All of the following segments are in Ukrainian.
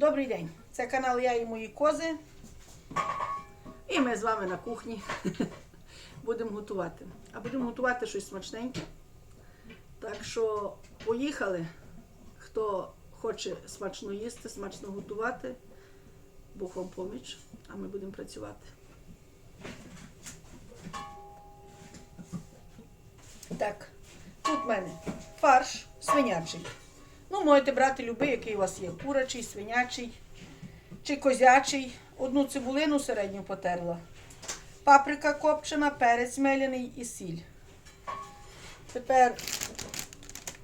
Добрий день! Це канал Я і мої кози. І ми з вами на кухні будемо готувати. А будемо готувати щось смачненьке. Так що поїхали. Хто хоче смачно їсти, смачно готувати, Бог вам поміч, а ми будемо працювати. Так, тут в мене фарш свинячий. Ну, можете брати любий, який у вас є. Курячий, свинячий чи козячий. Одну цибулину середню потерла. Паприка копчена, перець меляний і сіль. Тепер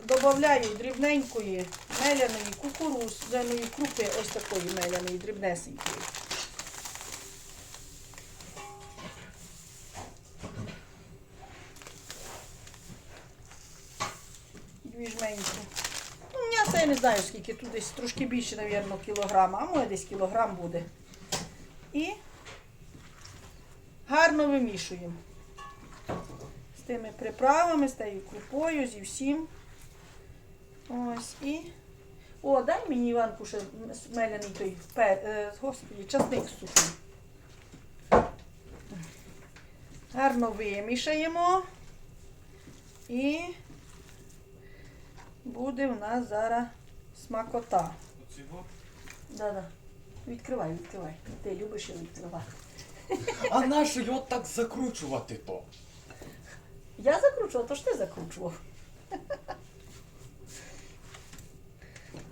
додаю дрібненької меляної кукурузяної крупи, ось такої меляної, дрібнесенької. Дві жменьки. М'яса я не знаю скільки, тут десь трошки більше, мабуть, кілограма, а може десь кілограм буде. І гарно вимішуємо. З тими приправами, з тією крупою, зі всім. Ось і. О, дай мені Іванку ще смеляний той пер... е, господи, часник сухий. Гарно вимішаємо. І буде в нас зараз смакота. Оцього? Да-да. Відкривай, відкривай. Ти любиш його відкривати. А нащо його так закручувати то? Я закручувала, то ж ти закручував.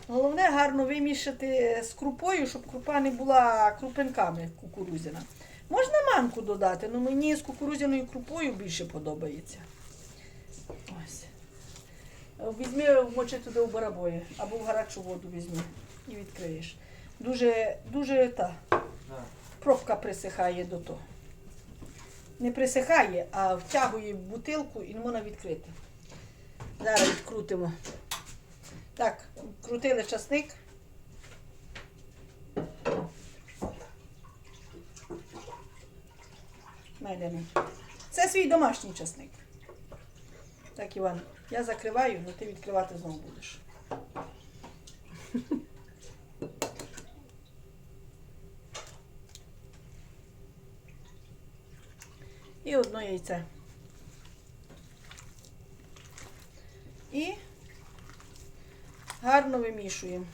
Головне гарно вимішати з крупою, щоб крупа не була крупинками кукурузяна. Можна манку додати, але мені з кукурузяною крупою більше подобається. Ось. Візьми вмочи туди в барабої або в гарячу воду візьми і відкриєш. Дуже, дуже та пробка присихає до того. Не присихає, а втягує в бутилку і не можна відкрити. Зараз відкрутимо. Так, крутили часник. Це свій домашній часник. Так, Іван, я закриваю, але ти відкривати знову будеш. І одно яйце. І гарно вимішуємо.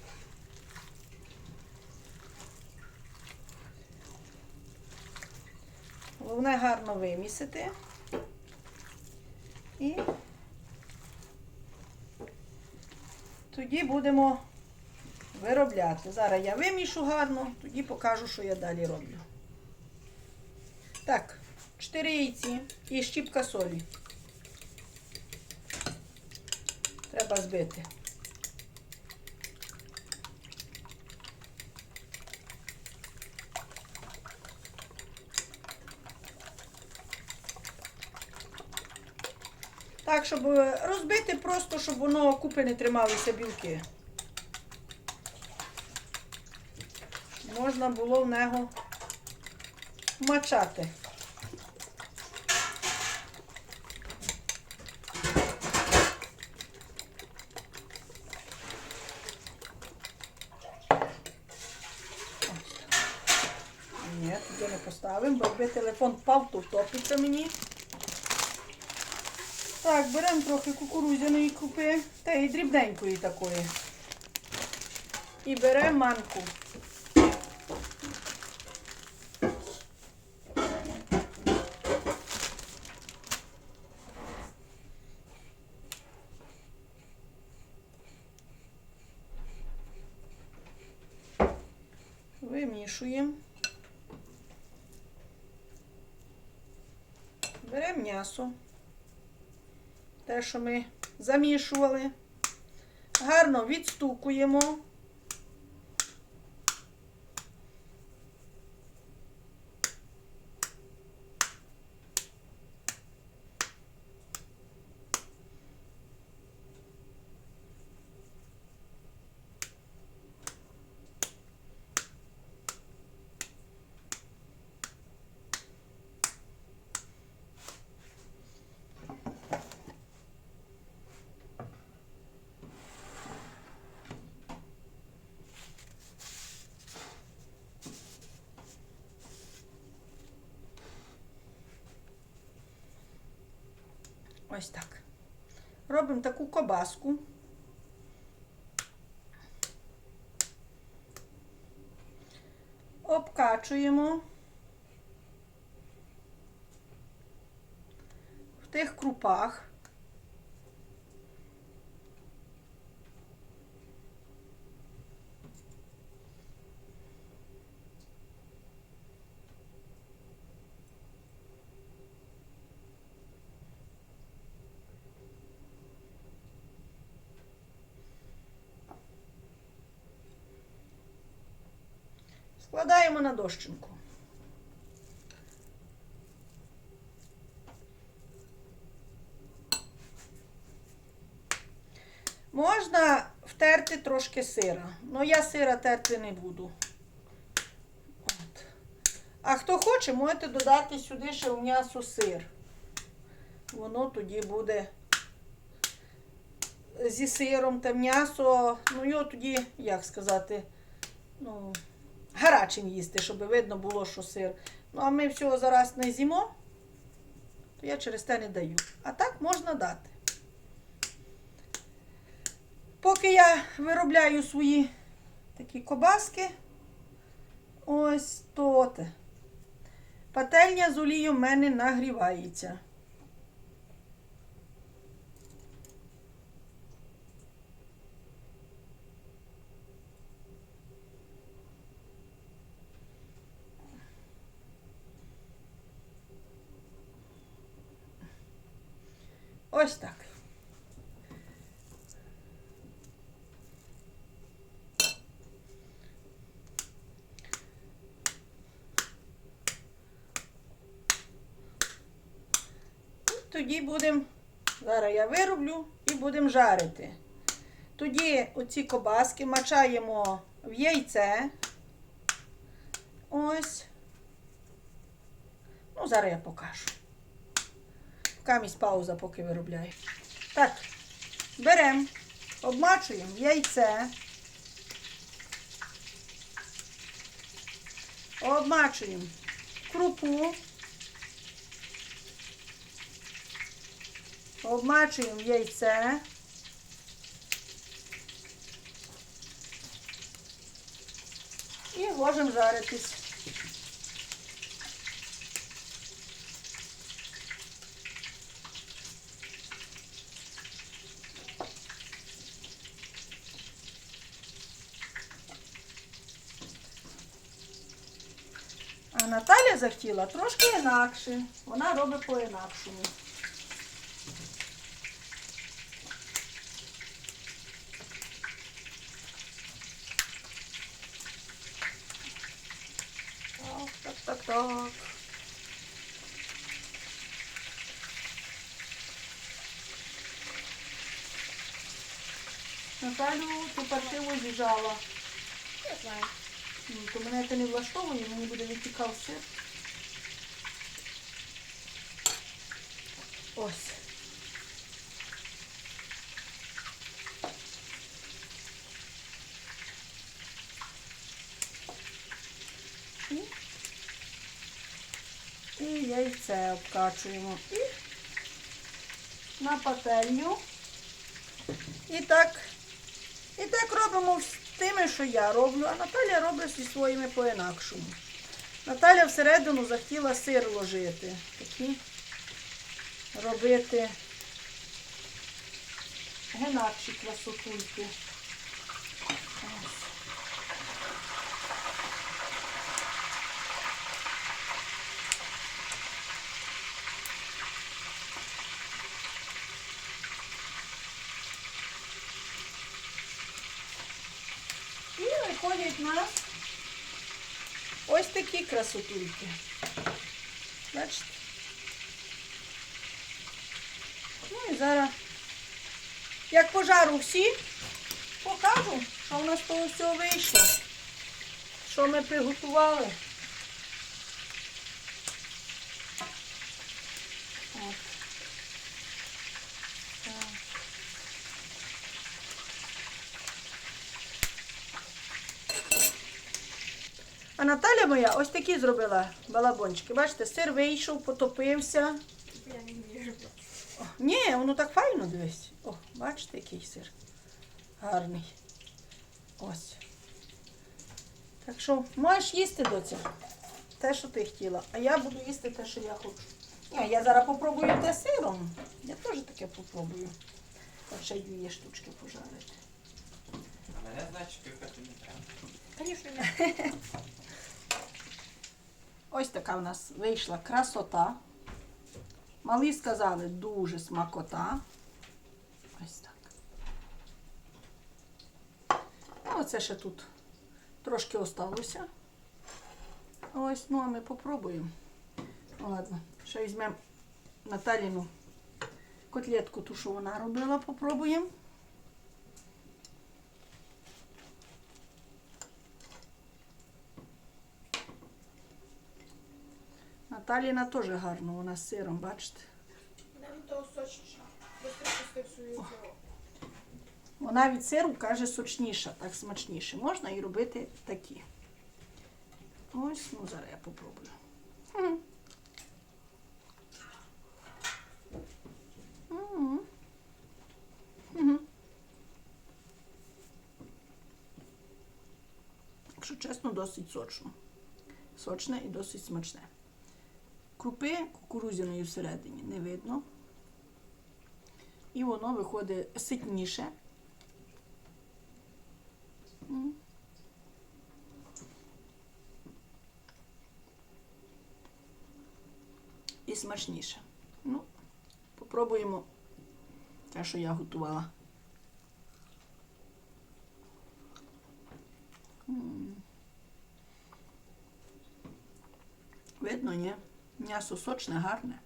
Головне гарно вимісити. І тоді будемо виробляти. Зараз я вимішу гарно, тоді покажу, що я далі роблю. Так, 4 яйці і щіпка солі. Треба збити. Так, щоб розбити просто, щоб воно купи не трималися білки. Можна було в нього мачати. Ні, туди не поставимо, бо якби телефон впав, то втопиться мені. Так, беремо трохи кукурудзяної крупи, та й дрібненької такої. І беремо манку. Вимішуємо. Беремо м'ясо. Те, що ми замішували. Гарно відстукуємо. Ось так. Робимо таку кобаску. Обкачуємо в тих крупах. Складаємо на дощинку. Можна втерти трошки сира, але я сира терти не буду. От. А хто хоче, можете додати сюди ще в м'ясо сир. Воно тоді буде зі сиром та м'ясо, ну його тоді, як сказати, ну, гарячим їсти, щоб видно було, що сир. Ну, а ми всього зараз не з'їмо, то я через те не даю. А так можна дати. Поки я виробляю свої такі кобаски, ось то. Пательня з олією в мене нагрівається. Ось так. І Тоді будемо, зараз я вироблю і будемо жарити. Тоді оці кобаски мачаємо в яйце. Ось. Ну, зараз я покажу. Камість пауза, поки виробляю. Так, беремо, обмачуємо яйце. Обмачуємо крупу. Обмачуємо яйце. І ложимо жаритись. А Наталя захотіла трошки інакше. Вона робить по-інакшому. Так, так, так, так. Наталю ту паршиво з'їжджала. Не знаю. Ну, то мене це не влаштовує, мені буде витікав сир. Ось. І яйце обкачуємо. І на пательню. І так і так робимо з тими, що я роблю, а Наталя робить зі своїми по-інакшому. Наталя всередину захотіла сир ложити. Такі робити генарчі красотульки. Ось. І виходять в нас ось такі красотульки. Бачите? Ну і зараз, як пожару всі, покажу, що у нас того всього вийшло. Що ми приготували. Моя ось такі зробила балабончики. Бачите, сир вийшов, потопився. Я не вмію робити. О, ні, воно так файно дивись. О, бачите, який сир. Гарний. Ось. Так що можеш їсти доця. Те, що ти хотіла. А я буду їсти те, що я хочу. Ні, я зараз попробую те сиром. Я теж таке попробую. От ще дві штучки пожарити. А мене, значить, пікати не треба. Звісно, не. Ось така в нас вийшла красота. Малі сказали дуже смакота. Ось так. Ну, оце ще тут трошки осталося. Ось, ну а ми попробуємо. Ну, ладно, ще візьмемо Наталіну котлетку, ту, що вона робила, попробуємо. Наталіна теж гарно, вона з сиром, бачите. Навіть того сочніша. Вона від сиру каже сочніша, так смачніше. Можна і робити такі. Ось, ну зараз я попробую. М. Якщо чесно, досить сочно. Сочне і досить смачне. Крупи кукурузяної всередині не видно. І воно виходить ситніше. І смачніше. Ну, попробуємо те, що я готувала. Видно, ні? М'ясо сочне, гарне.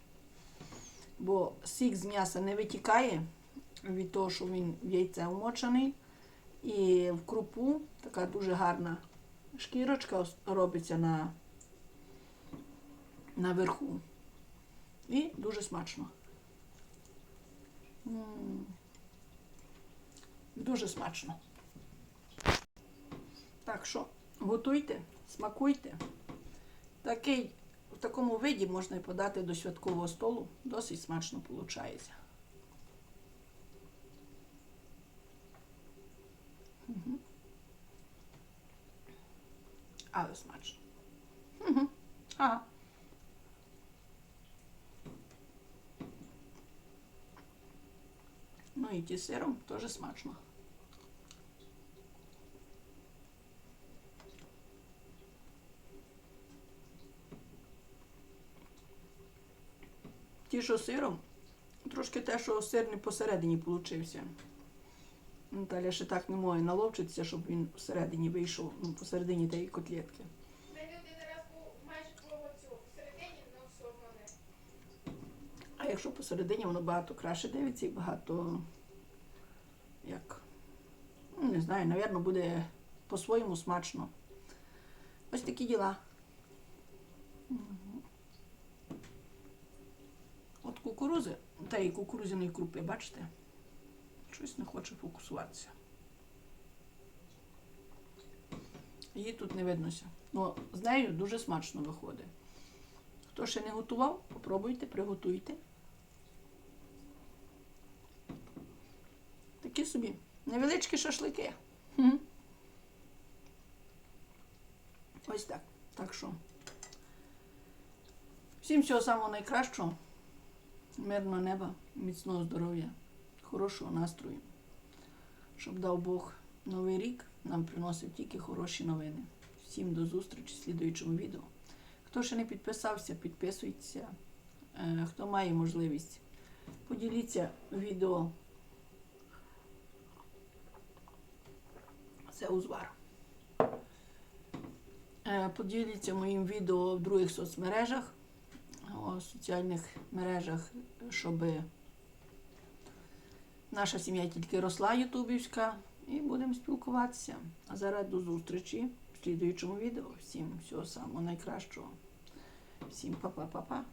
Бо сік з м'яса не витікає від того, що він в яйце вмочений. І в крупу така дуже гарна шкірочка робиться на, на верху. І дуже смачно. М. Дуже смачно. Так що готуйте, смакуйте. Такий, такому виді можна і подати до святкового столу. Досить смачно виходить. Але смачно. Угу. Ага. Ну і ті сиром теж смачно. Ті, що сиром, трошки те, що сир не посередині получився. Наталя ще так не може наловчитися, щоб він всередині вийшов, ну, посередині тієї котлетки. У мене один раз був майже було цього. Всередині, але все одно не. А якщо посередині, воно багато краще дивиться і багато як, ну, не знаю, напевно, буде по-своєму смачно. Ось такі діла. Мгм. От кукурузи, та і кукурузяної крупи, бачите? Щось не хоче фокусуватися. Її тут не виднося. Ну, з нею дуже смачно виходить. Хто ще не готував, попробуйте, приготуйте. Такі собі невеличкі шашлики. Хм. Ось так. Так що. Всім всього самого найкращого. Мирного неба, міцного здоров'я, хорошого настрою. Щоб дав Бог новий рік нам приносив тільки хороші новини. Всім до зустрічі в слідуючому відео. Хто ще не підписався, підписуйтеся. Е, Хто має можливість, поділіться відео. Це узвар. Е, Поділіться моїм відео в других соцмережах, о, соціальних мережах, щоб наша сім'я тільки росла ютубівська, і будемо спілкуватися. А зараз до зустрічі в слідуючому відео. Всім всього самого найкращого. Всім па-па-па-па.